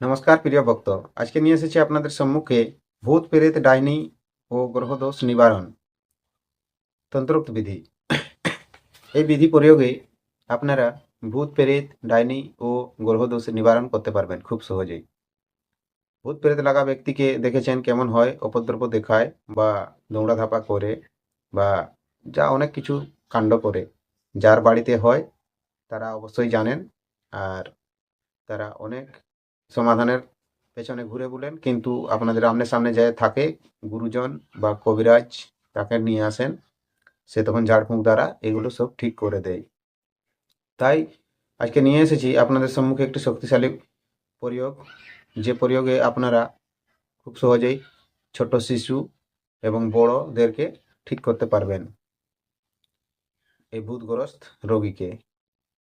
নমস্কার, প্রিয় ভক্ত। আজকে নিয়ে এসেছি আপনাদের সম্মুখে ভূত, প্রেত, ডাইনি ও গ্রহদোষ নিবারণ তন্ত্রোক্ত বিধি। এই বিধি প্রয়োগে আপনারা ভূত, প্রেত, ডাইনি ও গ্রহদোষ নিবারণ করতে পারবেন খুব সহজেই। ভূত, প্রেত লাগা ব্যক্তিকে দেখেছেন কেমন হয় উপদ্রব দেখায় বা দৌড়াধাপা করে বা যা অনেক কিছু কাণ্ড করে। যার বাড়িতে হয়, তারা অবশ্যই জানেন। আর তারা অনেক সমাধানের পেছনে ঘুরে বলেন। কিন্তু আপনাদের আমনে সামনে যায় থাকে গুরুজন বা কবিরাজ তাকে নিয়ে আসেন। সে তখন ঝাড়ফুঁক দ্বারা এগুলো সব ঠিক করে দেয়। তাই আজকে নিয়ে এসেছি আপনাদের সম্মুখে একটি শক্তিশালী প্রয়োগ। যে প্রয়োগে আপনারা খুব সহজেই ছোট শিশু এবং বড়দেরকে ঠিক করতে পারবেন। এই ভূতগ্রস্ত রোগীকে।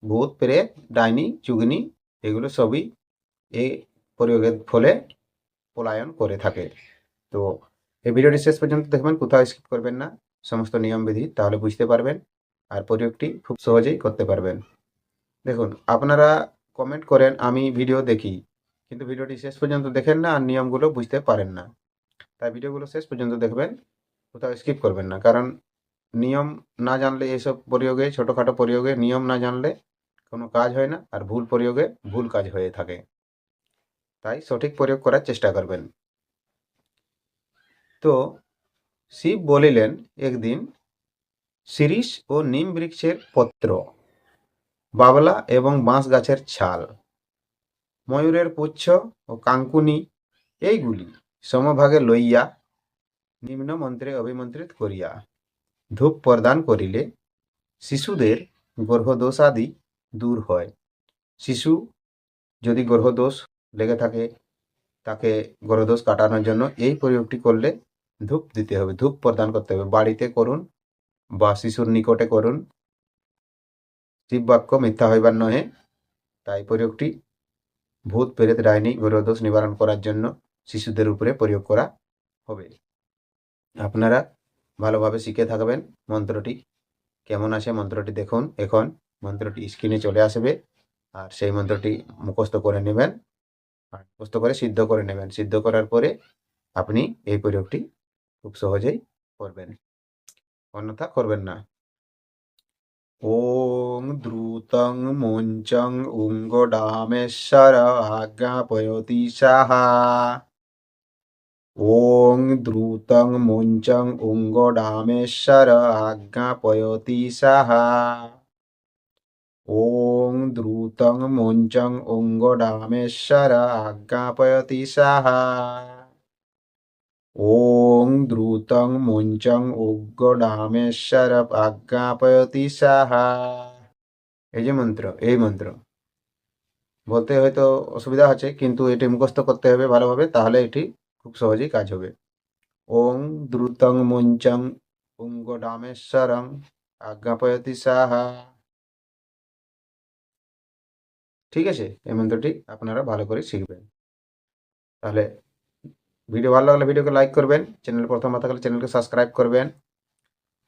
ভূত, প্রেত, ডাইনি, চুগনি, এগুলো সবই এই প্রয়োগের ফলে পলায়ন করে থাকে। তো এই ভিডিওটি শেষ পর্যন্ত দেখবেন, কোথাও স্কিপ করবেন না। সমস্ত নিয়মবিধি তাহলে বুঝতে পারবেন আর প্রয়োগটি খুব সহজেই করতে পারবেন। দেখুন, আপনারা কমেন্ট করেন, আমি ভিডিও দেখি, কিন্তু ভিডিওটি শেষ পর্যন্ত দেখেন না আর নিয়মগুলো বুঝতে পারেন না। তাই ভিডিওগুলো শেষ পর্যন্ত দেখবেন, কোথাও স্কিপ করবেন না। কারণ নিয়ম না জানলে এসব প্রয়োগে, ছোটোখাটো প্রয়োগে নিয়ম না জানলে কোনো কাজ হয় না, আর ভুল প্রয়োগে ভুল কাজ হয়ে থাকে। তাই সঠিক প্রয়োগ করার চেষ্টা করবেন। তো শিব বলিলেন, একদিন শিরিষ ও নিম বৃক্ষের পত্র, বাবলা এবং বাঁশ গাছের ছাল, ময়ূরের পুচ্ছ ও কাঙ্কুনি, এইগুলি সমভাগে লইয়া নিম্ন মন্ত্রে অভিমন্ত্রিত করিয়া ধূপ প্রদান করিলে শিশুদের গর্ভদোষাদি দূর হয়। শিশু যদি গর্ভদোষ লেগে থাকে, তাকে গর্ভদোষ কাটানোর জন্য এই প্রয়োগটি করলে ধূপ দিতে হবে, ধূপ প্রদান করতে হবে। বাড়িতে করুন বা শিশুর নিকটে করুন। শিব বাক্য মিথ্যা হইবার নহে, তাই প্রয়োগটি ভূত প্রেত ডাইনি গর্ভদোষ নিবারণ করার জন্য শিশুদের উপরে প্রয়োগ করা হবে। আপনারা ভালোভাবে শিখে থাকবেন মন্ত্রটি। কেমন আছে মন্ত্রটি দেখুন। এখন মন্ত্রটি স্ক্রিনে চলে আসবে, আর সেই মন্ত্রটি মুখস্থ করে নেবেন। মুখস্থ করে সিদ্ধ করে নেবেন। সিদ্ধ করার পরে আপনি এই প্রয়োগটি খুব সহজেই করবেন। অন্যথা করবেন না। ওং দ্রুতং মঞ্চং উঙ্গডামেশ্বর আজ্ঞাপয়তি সাহা। ওং দ্রুতং মঞ্চং উঙ্গডামেশ্বর আজ্ঞাপয়তি সাহা। ওং দ্রুতং মঞ্চং উঙ্গডামেশ্বর আজ্ঞাপয়তি সাহা ওং দ্রুতং মঞ্চং উগ্রডামেশ্বর আজ্ঞাপয়তি সাহা এই যে মন্ত্র, এই মন্ত্র। বলতে হয়তো অসুবিধা আছে, কিন্তু এটি মুখস্থ করতে হবে ভালোভাবে, তাহলে এটি খুব সহজেই কাজ হবে। ওং দ্রুতং মঞ্চং উঙ্গডামেশ্বরং আজ্ঞাপয়তি সাহা। ঠিক আছে? এই মন্ত্রটি আপনারা ভালো করে শিখবেন। তাহলে ভিডিও ভালো লাগলে ভিডিওকে লাইক করবেন, চ্যানেল প্রথম থাকলে চ্যানেলকে সাবস্ক্রাইব করবেন।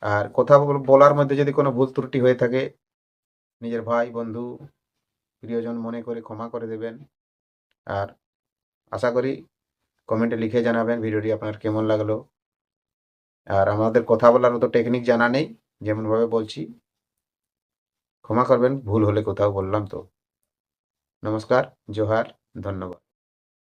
আর কথা বল- বলার মধ্যে যদি কোনো ভুল ত্রুটি হয়ে থাকে, নিজের ভাই, বন্ধু, প্রিয়জন মনে করে ক্ষমা করে দেবেন। আর আশা করি কমেন্টে লিখে জানাবেন ভিডিওটি আপনার কেমন লাগল। আর আমাদের কথা বলার মতো টেকনিক জানা নেই, যেমনভাবে বলছি। ক্ষমা করবেন, ভুল হলে কোথাও বললাম তো। নমস্কার জোহার ধন্যবাদ